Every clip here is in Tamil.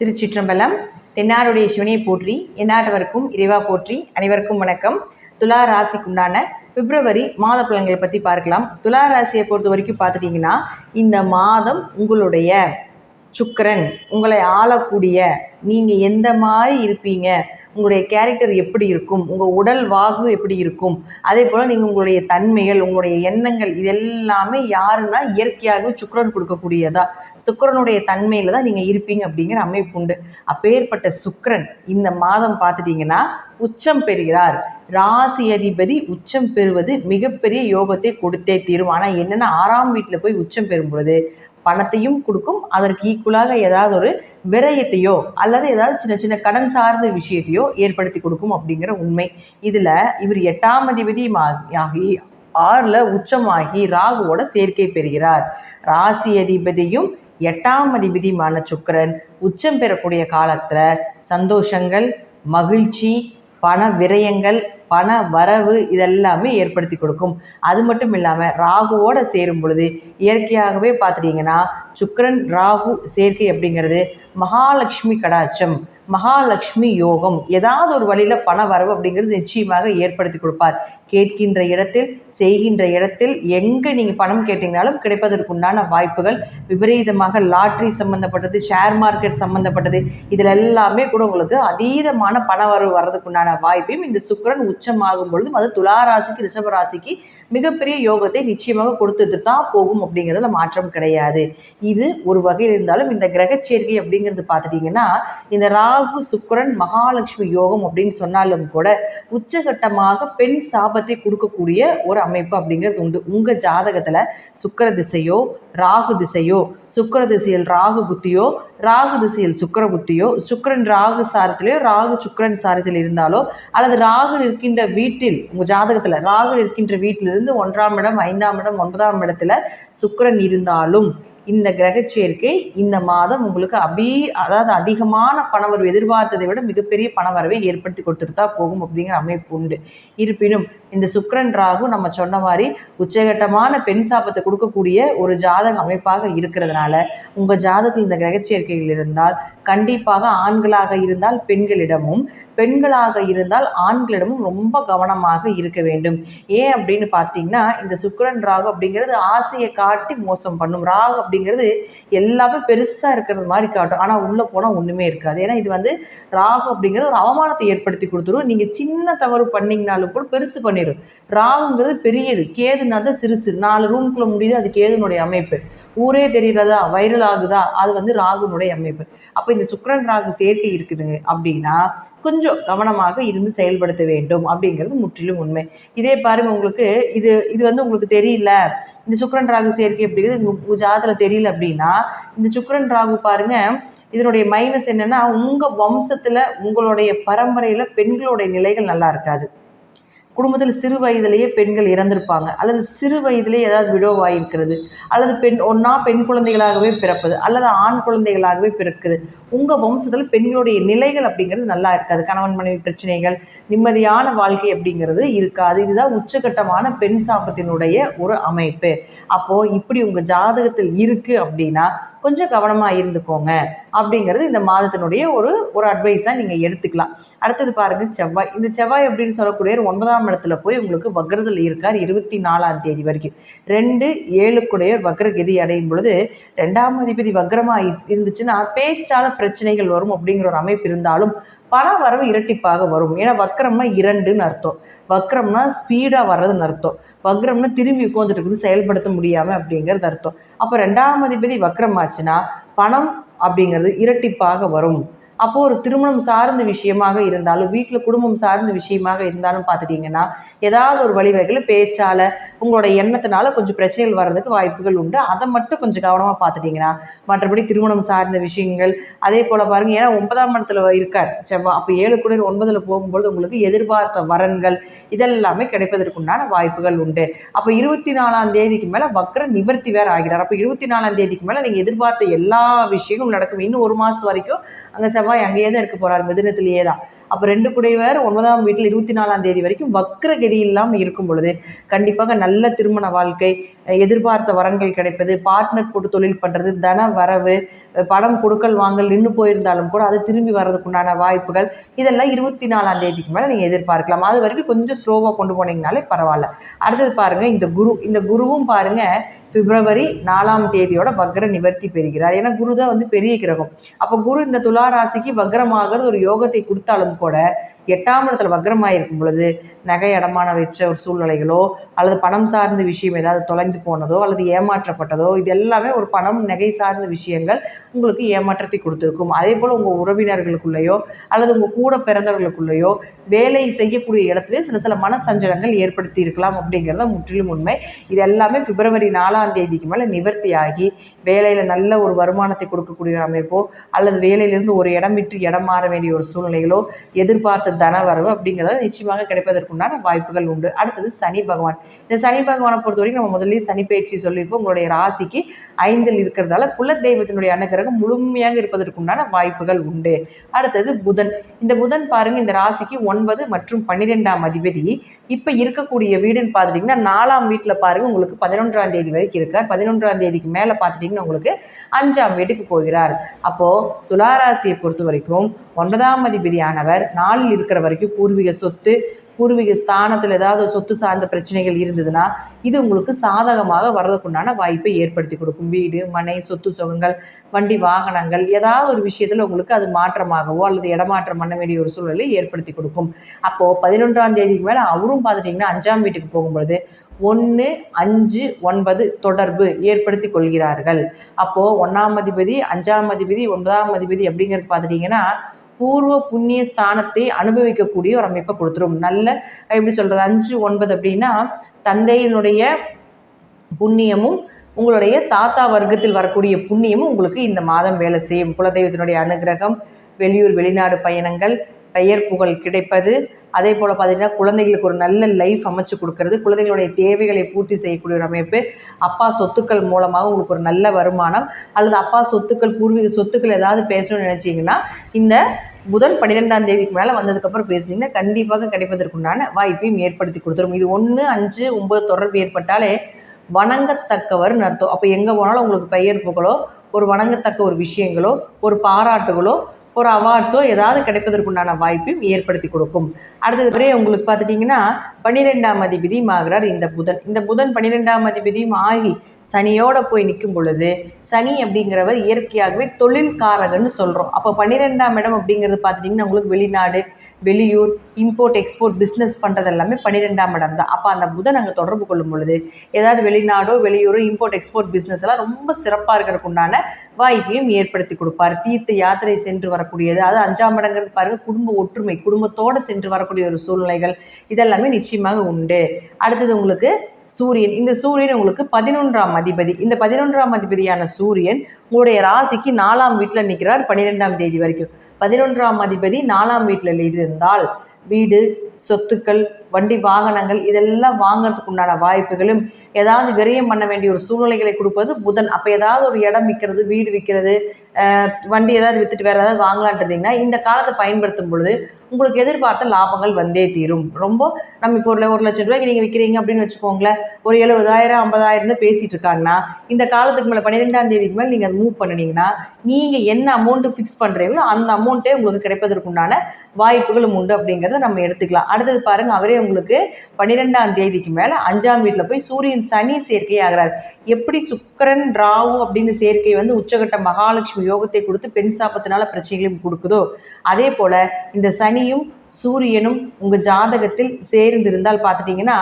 திருச்சிற்றம்பலம் தென்னாருடைய சிவனை போற்றி எந்நாட்டவருக்கும் இறைவா போற்றி அனைவருக்கும் வணக்கம். துலா ராசிக்குண்டான பிப்ரவரி மாத பலன்களை பற்றி பார்க்கலாம். துலா ராசியை பொறுத்த வரைக்கும் பார்த்துட்டிங்கன்னா இந்த மாதம் உங்களுடைய சுக்கரன் உங்களை ஆளக்கூடிய நீங்கள் எந்த மாதிரி இருப்பீங்க உங்களுடைய கேரக்டர் எப்படி இருக்கும் உங்கள் உடல் வாகு எப்படி இருக்கும் அதே போல் நீங்கள் உங்களுடைய தன்மைகள் உங்களுடைய எண்ணங்கள் இது எல்லாமே யாருன்னா இயற்கையாகவே சுக்கரன் கொடுக்கக்கூடியதா. சுக்கிரனுடைய தன்மையில் தான் நீங்கள் இருப்பீங்க அப்படிங்கிற அமைப்பு உண்டு. அப்பேற்பட்ட சுக்கரன் இந்த மாதம் பார்த்துட்டிங்கன்னா உச்சம் பெறுகிறார். ராசி அதிபதி உச்சம் பெறுவது மிகப்பெரிய யோகத்தை கொடுத்தே தீரும். ஆனால் என்னென்னா ஆறாம் வீட்டில் போய் உச்சம் பெறும் பொழுது பணத்தையும் கொடுக்கும். அதற்கு ஈக்குவலாக ஏதாவது ஒரு விரயத்தையோ அல்லது ஏதாவது சின்ன சின்ன கடன் சார்ந்த விஷயத்தையோ ஏற்படுத்தி கொடுக்கும் அப்படிங்கிற உண்மை. இதில் இவர் எட்டாம் அதிபதி ஆகி ஆறில் உச்சமாகி ராகுவோட சேர்க்கை பெறுகிறார். ராசி அதிபதியும் எட்டாம் அதிபதியுமான சுக்கரன் உச்சம் பெறக்கூடிய காலத்தில் சந்தோஷங்கள் மகிழ்ச்சி பண விரயங்கள் பண வரவு இதெல்லாமே ஏற்படுத்தி கொடுக்கும். அது மட்டும் இல்லாமல் ராகுவோடு சேரும் பொழுது இயற்கையாகவே பார்த்துட்டிங்கன்னா சுக்கரன் ராகு சேர்க்கை அப்படிங்கிறது மகாலட்சுமி கடாச்சம் மகாலட்சுமி யோகம் ஏதாவது ஒரு வழியில் பண வரவு அப்படிங்கிறது நிச்சயமாக ஏற்படுத்தி கொடுப்பார். கேட்கின்ற இடத்தில் செய்கின்ற இடத்தில் எங்கே நீங்கள் பணம் கேட்டிங்கனாலும் கிடைப்பதற்குண்டான வாய்ப்புகள் விபரீதமாக லாட்ரி சம்மந்தப்பட்டது ஷேர் மார்க்கெட் சம்மந்தப்பட்டது இதில் எல்லாமே கூட உங்களுக்கு அதீதமான பண வரவு வர்றதுக்குண்டான வாய்ப்பையும் இந்த சுக்கரன் உச்சமாகும் பொழுதும் அது துளாராசிக்கு ரிஷபராசிக்கு மிகப்பெரிய யோகத்தை நிச்சயமாக கொடுத்துட்டு தான் போகும் அப்படிங்கிறதுல மாற்றம் கிடையாது. இது ஒரு வகையில் இருந்தாலும் இந்த கிரக சேர்க்கை அப்படிங்கிறது பார்த்துட்டிங்கன்னா இந்த ராகு சுக்கரன் மகாலட்சுமி யோகம் அப்படின்னு சொன்னாலும் கூட உச்சகட்டமாக பெண் சாபத்தை கொடுக்கக்கூடிய ஒரு அமைப்பு அப்படிங்கிறது உண்டு. உங்கள் ஜாதகத்தில் சுக்கர திசையோ ராகு திசையோ சுக்கர திசையில் ராகு புத்தியோ ராகு திசையில் சுக்கர புத்தியோ சுக்கரன் ராகு சாரத்திலேயோ ராகு சுக்கரன் சாரத்தில் இருந்தாலோ அல்லது ராகு இருக்கின்ற வீட்டில் உங்கள் ஜாதகத்தில் ராகு இருக்கின்ற இருந்து ஒன்றாம் இடம் ஐந்தாம் இடம் ஒன்பதாம் இடத்துல சுக்கரன் இருந்தாலும் இந்த கிரக சேர்க்கை இந்த மாதம் உங்களுக்கு அபி அதாவது அதிகமான பணவரவு எதிர்பார்த்ததை விட மிகப்பெரிய பணவரவை ஏற்படுத்தி கொடுத்துட்டு தான் போகும் அப்படிங்கிற அமைப்பு உண்டு. இருப்பினும் இந்த சுக்கரன் ராகு நம்ம சொன்ன மாதிரி உச்சகட்டமான பெண் சாபத்தை கொடுக்கக்கூடிய ஒரு ஜாதக அமைப்பாக இருக்கிறதுனால உங்கள் ஜாதகத்தில் இந்த கிரக சேர்க்கைகள் இருந்தால் கண்டிப்பாக ஆண்களாக இருந்தால் பெண்களிடமும் பெண்களாக இருந்தால் ஆண்களிடமும் ரொம்ப கவனமாக இருக்க வேண்டும். ஏன் அப்படின்னு பார்த்தீங்கன்னா இந்த சுக்கரன் ராகு அப்படிங்கிறது ஆசையை காட்டி மோசம் பண்ணும். ராகு அப்படிங்கிறது எல்லாமே பெருசாக இருக்கிறது மாதிரி காட்டும். ஆனால் உள்ளே போனால் ஒன்றுமே இருக்காது. ஏன்னா இது வந்து ராகு அப்படிங்கிறது ஒரு அவமானத்தை ஏற்படுத்தி கொடுத்துரும். நீங்கள் சின்ன தவறு பண்ணிங்கனாலும் கூட பெருசு பண்ணிடும் ராகுங்கிறது பெரியது. கேதுனா தான் சிறுசு நாலு ரூம்குள்ளே முடியுது அது கேதுனுடைய அமைப்பு. ஊரே தெரிகிறதா வைரல் ஆகுதா அது வந்து ராகுனுடைய அமைப்பு. அப்போ இந்த சுக்கரன் ராகு சேர்க்கை இருக்குதுங்க அப்படின்னா கொஞ்சம் கவனமாக இருந்து செயல்படுத்த வேண்டும் அப்படிங்கிறது முற்றிலும் உண்மை. இதே பாருங்க உங்களுக்கு இது இது வந்து உங்களுக்கு தெரியல. இந்த சுக்கரன் ராகு சேர்க்கை அப்படிங்கிறது உங்கள் ஜாதத்தில் தெரியல அப்படின்னா இந்த சுக்கரன் ராகு பாருங்க இதனுடைய மைனஸ் என்னன்னா உங்கள் வம்சத்தில் உங்களுடைய பரம்பரையில் பெண்களுடைய நிலைகள் நல்லா இருக்காது. குடும்பத்தில் சிறு வயதிலேயே பெண்கள் இறந்திருப்பாங்க. அல்லது சிறு வயதிலே ஏதாவது விடோவாயிருக்கிறது. அல்லது பெண் ஒன்றா பெண் குழந்தைகளாகவே பிறப்பது. அல்லது ஆண் குழந்தைகளாகவே பிறக்குது. உங்கள் வம்சத்தில் பெண்களுடைய நிலைகள் அப்படிங்கிறது நல்லா இருக்காது. கணவன் மனைவி பிரச்சனைகள் நிம்மதியான வாழ்க்கை அப்படிங்கிறது இருக்காது. இதுதான் உச்சகட்டமான பெண் சாபத்தினுடைய ஒரு அமைப்பு. அப்போது இப்படி உங்கள் ஜாதகத்தில் இருக்குது அப்படின்னா கொஞ்சம் கவனமாக இருந்துக்கோங்க. அப்படிங்கிறது இந்த மாதத்தினுடைய ஒரு ஒரு அட்வைஸாக நீங்கள் எடுத்துக்கலாம். அடுத்தது பாருங்கள் செவ்வாய். இந்த செவ்வாய் அப்படின்னு சொல்லக்கூடிய ஒன்பதாம் இடத்துல போய் உங்களுக்கு வக்ரத்தில் இருக்கார் இருபத்தி நாலாம் தேதி வரைக்கும். ரெண்டு ஏழுக்குடைய வக்ரகதி அடையும் பொழுது ரெண்டாம் அதிபதி வக்ரமாக இருந்துச்சுன்னா பேச்சால பிரச்சனைகள் வரும் அப்படிங்கிற ஒரு அமைப்பு இருந்தாலும் பண வரவு இரட்டிப்பாக வரும். ஏன்னா வக்ரம்னா இரண்டுன்னு அர்த்தம். வக்ரம்னா ஸ்பீடாக வர்றதுன்னு அர்த்தம். வக்ரம்னா திரும்பி உட்காந்துட்டு இருக்குது செயல்படுத்த முடியாமல் அப்படிங்கிறது அர்த்தம். அப்போ ரெண்டாம் அதிபதி வக்ரம் ஆச்சுன்னா பணம் அப்படிங்கிறது இரட்டிப்பாக வரும். அப்போது ஒரு திருமணம் சார்ந்த விஷயமாக இருந்தாலும் வீட்டில் குடும்பம் சார்ந்த விஷயமாக இருந்தாலும் பார்த்துட்டிங்கன்னா ஏதாவது ஒரு வழிவகையில் பேச்சால் உங்களோட எண்ணத்தினால கொஞ்சம் பிரச்சனைகள் வர்றதுக்கு வாய்ப்புகள் உண்டு. அதை மட்டும் கொஞ்சம் கவனமாக பார்த்துட்டிங்கன்னா மற்றபடி திருமணம் சார்ந்த விஷயங்கள் அதே போல் பாருங்கள் ஏன்னா ஒன்பதாம் இடத்துல இருக்கார் செவ்வா அப்போ ஏழு கூட ஒன்பதில் போகும்பொழுது உங்களுக்கு எதிர்பார்த்த வரன்கள் இதெல்லாமே கிடைப்பதற்குண்டான வாய்ப்புகள் உண்டு. அப்போ இருபத்தி நாலாம் தேதிக்கு மேலே வக்ர நிவர்த்தி வேறு ஆகிறார். அப்போ இருபத்தி நாலாம் தேதிக்கு மேலே நீங்கள் எதிர்பார்த்த எல்லா விஷயங்களும் நடக்கும். இன்னும் ஒரு மாதம் வரைக்கும் அங்கே செவ்வாய் அங்கேயே தான் இருக்க போகிறார் மிதுனத்திலேயே தான். அப்போ ரெண்டு குடைவர் ஒன்பதாம் வீட்டில் இருபத்தி நாலாம் தேதி வரைக்கும் வக்ர கதி இல்லாமல் இருக்கும் பொழுது கண்டிப்பாக நல்ல திருமண வாழ்க்கை எதிர்பார்த்த வரங்கள் கிடைப்பது பார்ட்னர் போட்டு தொழில் பண்ணுறது தன வரவு படம் கொடுக்கல் வாங்கல் நின்று போயிருந்தாலும் கூட அது திரும்பி வர்றதுக்குண்டான வாய்ப்புகள். இதெல்லாம் இருபத்தி நாலாம் தேதிக்கு மேலே நீங்கள் எதிர்பார்க்கலாம். அது வரைக்கும் கொஞ்சம் ஸ்லோவாக கொண்டு போனீங்கனாலே பரவாயில்ல. அடுத்தது பாருங்கள் இந்த குரு இந்த குருவும் பாருங்கள் பிப்ரவரி நாலாம் தேதியோட வக்ர நிவர்த்தி பெறுகிறார். ஏன்னா குரு தான் வந்து பெரிய கிரகம். அப்போ குரு இந்த துலா ராசிக்கு வக்ரமாகிறது ஒரு யோகத்தை கொடுத்தாலும் கூட எட்டாம் இடத்துல வக்ரமாக இருக்கும் பொழுது நகை அடமான வச்ச ஒரு சூழ்நிலைகளோ அல்லது பணம் சார்ந்த விஷயம் ஏதாவது தொலைந்து போனதோ அல்லது ஏமாற்றப்பட்டதோ இது எல்லாமே ஒரு பணம் நகை சார்ந்த விஷயங்கள் உங்களுக்கு ஏமாற்றத்தை கொடுத்துருக்கும். அதே போல் உங்கள் உறவினர்களுக்குள்ளேயோ அல்லது உங்கள் கூட பிறந்தவர்களுக்குள்ளேயோ வேலை செய்யக்கூடிய இடத்துல சில சில மன சஞ்சலங்கள் ஏற்படுத்தி இருக்கலாம் அப்படிங்கிறத முற்றிலும் உண்மை. இது எல்லாமே பிப்ரவரி நாலாம் தேதிக்கு மேலே நிவர்த்தி ஆகி வேலையில் நல்ல ஒரு வருமானத்தை கொடுக்கக்கூடிய ஒரு அமைப்போ அல்லது வேலையிலிருந்து ஒரு இடம் விட்டு இடம் மாற வேண்டிய ஒரு சூழ்நிலைகளோ எதிர்பார்த்த தனவரவு அப்படிங்கிறத நிச்சயமாக கிடைப்பதற்குண்டான வாய்ப்புகள் உண்டு. அடுத்தது சனி பகவான். இந்த சனி பகவானை பொறுத்த வரைக்கும் நம்ம முதல்ல சனி பயிற்சி சொல்லியிருப்போம். உங்களுடைய ராசிக்கு ஐந்தில் இருக்கிறதால குலதெய்வத்தினுடைய அனுகிரகம் முழுமையாக இருப்பதற்குண்டான வாய்ப்புகள் உண்டு. அடுத்தது புதன். இந்த புதன் பாருங்க இந்த ராசிக்கு ஒன்பது மற்றும் பன்னிரெண்டாம் அதிபதி. இப்போ இருக்கக்கூடிய வீடுன்னு பார்த்துட்டிங்கன்னா நாலாம் வீட்டில் பாருங்க உங்களுக்கு பதினொன்றாம் தேதி வரைக்கும் இருக்கார். பதினொன்றாம் தேதிக்கு மேலே பார்த்துட்டிங்கன்னா உங்களுக்கு அஞ்சாம் வீட்டுக்கு போகிறார். அப்போது துளாராசியை பொறுத்த வரைக்கும் ஒன்பதாம் அதிபதியானவர் நாளில் இருக்கிற வரைக்கும் பூர்வீக சொத்து பூர்வீக ஸ்தானத்தில் ஏதாவது சொத்து சார்ந்த பிரச்சனைகள் இருந்ததுன்னா இது உங்களுக்கு சாதகமாக வர்றதுக்குண்டான வாய்ப்பை ஏற்படுத்தி கொடுக்கும். வீடு மனை சொத்து சுகங்கள் வண்டி வாகனங்கள் ஏதாவது ஒரு விஷயத்தில் உங்களுக்கு அது மாற்றமாகவோ அல்லது இடமாற்றம் பண்ண வேண்டிய ஒரு சூழலை ஏற்படுத்தி கொடுக்கும். அப்போது பதினொன்றாம் தேதிக்கு மேலே அவரும் பார்த்துட்டிங்கன்னா அஞ்சாம் வீட்டுக்கு போகும்பொழுது ஒன்று அஞ்சு ஒன்பது தொடர்பு ஏற்படுத்தி கொள்கிறார்கள். அப்போது ஒன்றாம் அதிபதி அஞ்சாம் அதிபதி ஒன்பதாம் அதிபதி அப்படிங்கிறது பார்த்துட்டிங்கன்னா பூர்வ புண்ணிய ஸ்தானத்தை அனுபவிக்கக்கூடிய ஒரு அமைப்பை கொடுத்துரும். நல்ல எப்படி சொல்கிறது அஞ்சு ஒன்பது அப்படின்னா தந்தையினுடைய புண்ணியமும் உங்களுடைய தாத்தா வர்க்கத்தில் வரக்கூடிய புண்ணியமும் உங்களுக்கு இந்த மாதம் வேலை செய்யும். குலதெய்வத்தினுடைய அனுகிரகம் வெளியூர் வெளிநாடு பயணங்கள் பெயர் புகழ் கிடைப்பது. அதே போல் பார்த்தீங்கன்னா குழந்தைகளுக்கு ஒரு நல்ல லைஃப் அமைச்சு கொடுக்கறது. குழந்தைகளுடைய தேவைகளை பூர்த்தி செய்யக்கூடிய ஒரு அமைப்பு. அப்பா சொத்துக்கள் மூலமாக உங்களுக்கு ஒரு நல்ல வருமானம். அல்லது அப்பா சொத்துக்கள் பூர்வீக சொத்துக்கள் ஏதாவது பேசணும்னு நினச்சிங்கன்னா இந்த புதன் பன்னிரெண்டாம் தேதிக்கு மேலே வந்ததுக்கப்புறம் பேசுனீங்கன்னா கண்டிப்பாக கிடைப்பதற்குண்டான வாய்ப்பையும் ஏற்படுத்தி கொடுத்துரும். இது ஒன்று அஞ்சு ஒம்பது தொடர்பு ஏற்பட்டாலே வணங்கத்தக்கவர்னு அர்த்தம். அப்போ எங்கே போனாலும் உங்களுக்கு பெயர் புகழோ ஒரு வணங்கத்தக்க ஒரு விஷயங்களோ ஒரு பாராட்டுகளோ ஒரு அவார்ட்ஸோ ஏதாவது கிடைப்பதற்குண்டான வாய்ப்பையும் ஏற்படுத்தி கொடுக்கும். அடுத்தது வரையே உங்களுக்கு பார்த்துட்டிங்கன்னா பன்னிரெண்டாம் அதிபதியும் ஆகிறார் இந்த புதன். இந்த புதன் பன்னிரெண்டாம் அதிபதியும் ஆகி சனியோடு போய் நிற்கும் பொழுது சனி அப்படிங்கிறவர் இயற்கையாகவே தொழில்காரகன்னு சொல்கிறோம் அப்போ பன்னிரெண்டாம் இடம் அப்படிங்கிறது பார்த்துட்டிங்கன்னா உங்களுக்கு வெளிநாடு வெளியூர் இம்போர்ட் எக்ஸ்போர்ட் பிஸ்னஸ் பண்ணுறது எல்லாமே பன்னிரெண்டாம் இடம் தான். அப்போ அந்த புதன் அங்கே தொடர்பு கொள்ளும் பொழுது ஏதாவது வெளிநாடோ வெளியூரோ இம்போர்ட் எக்ஸ்போர்ட் பிஸ்னஸ் எல்லாம் ரொம்ப சிறப்பாக இருக்கிறதுக்கு உண்டான வாய்ப்பையும் ஏற்படுத்தி கொடுப்பார். தீர்த்த யாத்திரை சென்று வரக்கூடியது அது அஞ்சாம் இடங்கிறது பாருங்கள் குடும்ப ஒற்றுமை குடும்பத்தோடு சென்று வரக்கூடிய ஒரு சூழ்நிலைகள் இதெல்லாமே நிச்சயமாக உண்டு. அடுத்தது உங்களுக்கு சூரியன். இந்த சூரியன் உங்களுக்கு பதினொன்றாம் அதிபதி. இந்த பதினொன்றாம் அதிபதியான சூரியன் உங்களுடைய ராசிக்கு நாலாம் வீட்டில் நிற்கிறார் பன்னிரெண்டாம் தேதி வரைக்கும். பதினொன்றாம் அதிபதி நாலாம் வீட்டில் இருந்தால் வீடு சொத்துக்கள் வண்டி வாகனங்கள் இதெல்லாம் வாங்கிறதுக்கு உண்டான வாய்ப்புகளும் ஏதாவது விரயம் பண்ண வேண்டிய ஒரு சூழ்நிலைகளை கொடுப்பது புதன். அப்போ ஏதாவது ஒரு இடம் விற்கிறது வீடு விற்கிறது வண்டி ஏதாவது விற்றுட்டு வேறு ஏதாவது வாங்கலான்றதீங்கன்னா இந்த காலத்தை பயன்படுத்தும் பொழுது உங்களுக்கு எதிர்பார்த்த லாபங்கள் வந்தே தீரும். ரொம்ப நம்ம இப்போ ஒரு ஒரு லட்சம் ரூபாய்க்கு நீங்கள் விற்கிறீங்க அப்படின்னு வச்சுக்கோங்களேன் ஒரு எழுபதாயிரம் ஐம்பதாயிரம் தான் பேசிகிட்டு இருக்காங்கன்னா இந்த காலத்துக்கு மேலே பன்னிரெண்டாம் தேதிக்கு மேலே நீங்கள் மூவ் பண்ணினீங்கன்னா நீங்கள் என்ன அமௌண்ட்டு ஃபிக்ஸ் பண்ணுறீங்களோ அந்த அமௌண்ட்டே உங்களுக்கு கிடைப்பதற்குண்டான வாய்ப்புகளும் உண்டு அப்படிங்கிறத நம்ம எடுத்துக்கலாம். அடுத்தது பாருங்கள் அவரே உங்களுக்கு பன்னிரெண்டாம் தேதிக்கு மேலே அஞ்சாம் வீட்டில் போய் சூரியன் சனி சேர்க்கை ஆகிறார். எப்படி சுக்கரன் ராவு அப்படின்னு சேர்க்கை வந்து உச்சகட்ட மகாலட்சுமி யோகத்தை கொடுத்து பெண் சாப்பத்தினால பிரச்சனைகளையும் கொடுக்குதோ அதே போல் இந்த சனியும் சூரியனும் உங்கள் ஜாதகத்தில் சேர்ந்திருந்தால் பார்த்துட்டிங்கன்னா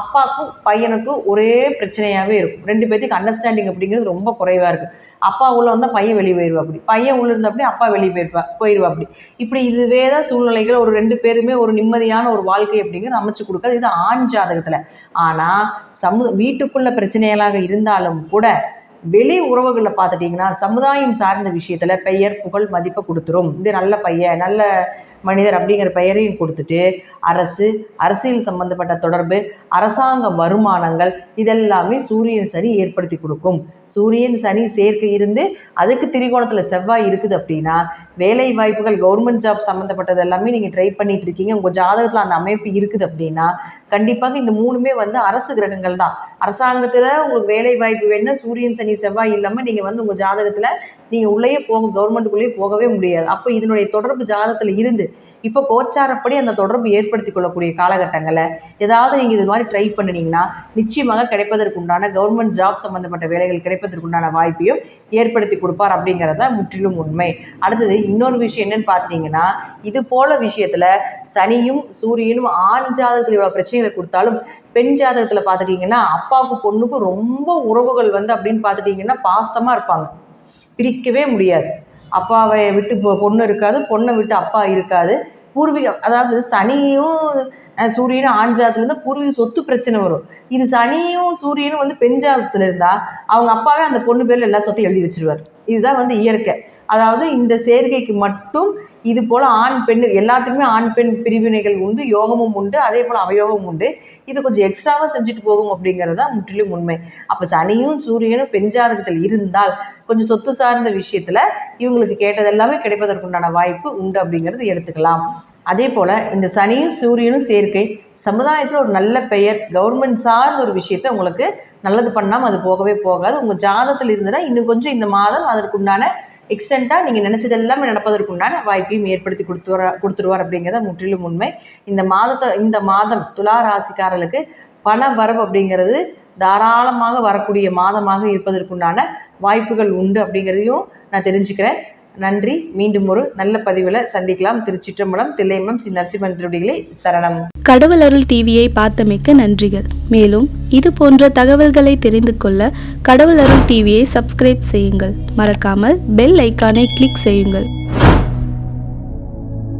அப்பாவுக்கும் பையனுக்கும் ஒரே பிரச்சனையாகவே இருக்கும். ரெண்டு பேர்த்துக்கு அண்டர்ஸ்டாண்டிங் அப்படிங்கிறது ரொம்ப குறைவாக இருக்குது அப்பா உள்ள வந்தால் பையன் வெளியே போயிடுவா அப்படி. பையன் உள்ள இருந்தால் அப்படி அப்பா வெளியே போயிருப்பா போயிடுவா அப்படி. இப்படி இதுவே தான் சூழ்நிலைகள். ஒரு ரெண்டு பேருமே ஒரு நிம்மதியான ஒரு வாழ்க்கை அப்படிங்கிறது அமைச்சு கொடுக்காது. இது ஆண் ஜாதகத்தில். ஆனால் சமு வீட்டுக்குள்ள பிரச்சனைகளாக இருந்தாலும் கூட வெளி உறவுகளில் பார்த்துட்டிங்கன்னா சமுதாயம் சார்ந்த விஷயத்தில் பெயர் புகழ் மதிப்பை கொடுத்துரும். இது நல்ல பையன் நல்ல மனிதர் அப்படிங்கிற பெயரையும் கொடுத்துட்டு அரசு அரசியல் சம்பந்தப்பட்ட தொடர்பு அரசாங்க வருமானங்கள் இதெல்லாமே சூரியன் சனி ஏற்படுத்தி கொடுக்கும். சூரியன் சனி சேர்க்கை இருந்து அதுக்கு திரிகோணத்தில் செவ்வாய் இருக்குது அப்படின்னா வேலை வாய்ப்புகள் கவர்மெண்ட் ஜாப் சம்மந்தப்பட்டது எல்லாமே நீங்கள் ட்ரை பண்ணிட்டு இருக்கீங்க. உங்கள் ஜாதகத்தில் அந்த அமைப்பு இருக்குது அப்படின்னா கண்டிப்பாக இந்த மூணுமே வந்து அரசு கிரகங்கள் தான். அரசாங்கத்தில் உங்களுக்கு வேலை வாய்ப்பு வேணும்னா சூரியன் சனி செவ்வாய் இல்லாமல் நீங்கள் வந்து உங்கள் ஜாதகத்தில் நீங்கள் உள்ளேயே போக கவர்மெண்ட்டுக்குள்ளேயே போகவே முடியாது. அப்போ இதனுடைய தொடர்பு ஜாதகத்தில் இருந்து இப்போ கோச்சாரப்படி அந்த தொடர்பு ஏற்படுத்தி கொள்ளக்கூடிய காலகட்டங்களில் ஏதாவது நீங்கள் இது மாதிரி ட்ரை பண்ணினீங்கன்னா நிச்சயமாக கிடைப்பதற்கு உண்டான கவர்மெண்ட் ஜாப் சம்மந்தப்பட்ட வேலைகள் கிடைப்பதற்கு உண்டான வாய்ப்பையும் ஏற்படுத்தி கொடுப்பார் அப்படிங்கிறத முற்றிலும் உண்மை. அடுத்தது இன்னொரு விஷயம் என்னன்னு பார்த்துட்டிங்கன்னா இது போல விஷயத்தில் சனியும் சூரியனும் ஆண் ஜாதகத்தில் இவ்வளோ பிரச்சனைகளை கொடுத்தாலும் பெண் ஜாதகத்தில் பார்த்துட்டிங்கன்னா அப்பாவுக்கு பொண்ணுக்கும் ரொம்ப உறவுகள் வந்து அப்படின்னு பார்த்துட்டிங்கன்னா பாசமாக இருப்பாங்க. பிரிக்கவே முடியாது. அப்பாவை விட்டு பொ- பொண்ணு இருக்காது பொண்ணை விட்டு அப்பா இருக்காது. பூர்வீகம் அதாவது சனியும் சூரியனும் ஆண் ஜாதத்துல இருந்தால் பூர்வீக சொத்து பிரச்சனை வரும். இது சனியும் சூரியனும் வந்து பெண் ஜாதத்துல இருந்தால் அவங்க அப்பாவே அந்த பொண்ணு பேரில் எல்லா சொத்தையும் எழுதி வச்சிருவார். இதுதான் வந்து இயற்கை. அதாவது இந்த சேர்க்கைக்கு மட்டும் இது போல் ஆண் பெண் எல்லாத்துக்குமே ஆண் பெண் பிரிவினைகள் உண்டு யோகமும் உண்டு அதே போல் அவயோகமும் உண்டு. இது கொஞ்சம் எக்ஸ்ட்ராவாக செஞ்சுட்டு போகும் அப்படிங்கிறது தான் முற்றிலும் உண்மை. அப்போ சனியும் சூரியனும் பெண் ஜாதகத்தில் இருந்தால் கொஞ்சம் சொத்து சார்ந்த விஷயத்தில் இவங்களுக்கு கேட்டது எல்லாமே கிடைப்பதற்குண்டான வாய்ப்பு உண்டு அப்படிங்கிறது எடுத்துக்கலாம். அதே போல் இந்த சனியும் சூரியனும் சேர்க்கை சமுதாயத்தில் ஒரு நல்ல பெயர் கவர்மெண்ட் சார்ந்த ஒரு விஷயத்த உங்களுக்கு நல்லது பண்ணாமல் அது போகவே போகாது. உங்கள் ஜாதத்தில் இருந்ததுன்னா இன்னும் கொஞ்சம் இந்த மாதம் அதற்குண்டான எக்ஸ்டெண்ட்டாக நீங்கள் நினச்சது எல்லாமே நடப்பதற்குண்டான வாய்ப்பையும் ஏற்படுத்தி கொடுத்துவார் கொடுத்துருவார் அப்படிங்கிறத முற்றிலும் உண்மை. இந்த மாதத்தை இந்த மாதம் துலா ராசிக்காரர்களுக்கு பண வரவு அப்படிங்கிறது தாராளமாக வரக்கூடிய மாதமாக இருப்பதற்குண்டான வாய்ப்புகள் உண்டு அப்படிங்கிறதையும் நான் தெரிஞ்சுக்கிறேன். நன்றி. மீண்டும் ஒரு நல்ல பதிவில் சந்திக்கலாம். திருச்சிற்றம்பலம் தில்லைமலம் ஸ்ரீ நரசிம்மன் திருடிகளை சரணம். கடவுள் அருள் டிவியை பார்த்தமைக்க நன்றிகள். மேலும் இது போன்ற தகவல்களை தெரிந்து கொள்ள கடவுள் அருள் டிவியை சப்ஸ்கிரைப் செய்யுங்கள். மறக்காமல் பெல் ஐக்கானை கிளிக் செய்யுங்கள்.